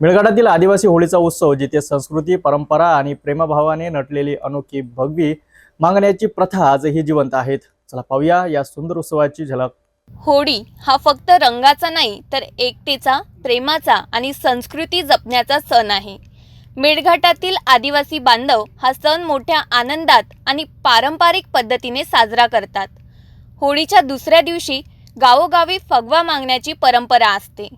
मेळघाटातील आदिवासी होळीचा उत्सव जिथे संस्कृती परंपरा आणि प्रेमभावाने नटलेली अनोखी भगवी मागण्याची प्रथा आजही जिवंत आहेत. चला पाहूया या सुंदर उत्सवाची झलक. होळी हा फक्त रंगाचा नाही तर एकतेचा प्रेमाचा आणि संस्कृती जपण्याचा सण आहे. मेळघाटातील आदिवासी बांधव हा सण मोठ्या आनंदात आणि पारंपरिक पद्धतीने साजरा करतात. होळीच्या दुसऱ्या दिवशी गावोगावी फगवा मागण्याची परंपरा असते.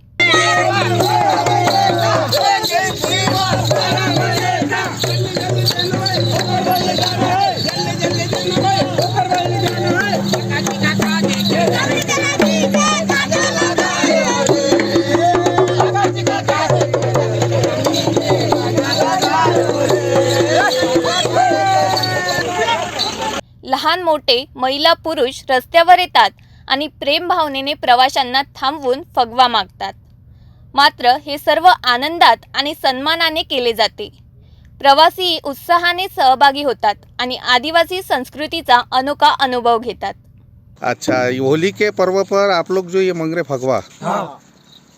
लहान मोठे महिला पुरुष रस्त्यावर येतात आणि प्रेम भावनेने प्रवाशांना थांबवून फगवा मागतात. मात्र हे सर्व आनंदात आणि सन्मानाने केले जाते. प्रवासी उत्साहाने सहभागी होतात आणि आदिवासी संस्कृतीचा अनोखा अनुभव घेतात. अच्छा होली के पर्व पर आप लोग जो ये मंगरे फगवा?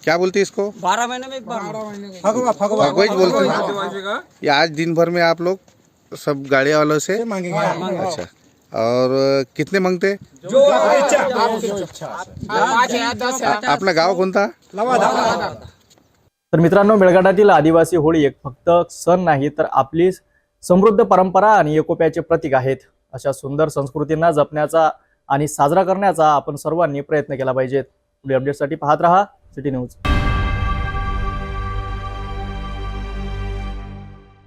क्या बोलते हैं इसको? बारह महीने में एक बार। फगवा फगवा फगवा। ही बोलते हैं। ये आज दिन भर में आप लोग सब गाड़ी वालों से मांगेंगे। अच्छा। और कितने मांगते? जो आपकी इच्छा। अपना गाव कोणता? लवादा। तर मित्रांनो मेळघाटातील आदिवासी होळी एक फक्त सण नाही तर आपली समृद्ध परंपरा आणि एकोप्याचे प्रतीक आहेत. अशा सुंदर संस्कृतींना जपण्याचा आणि साजरा करण्याचा आपण सर्वांनी प्रयत्न केला पाहिजेत. पुढे अपडेटसाठी पाहत रहा सिटी न्यूज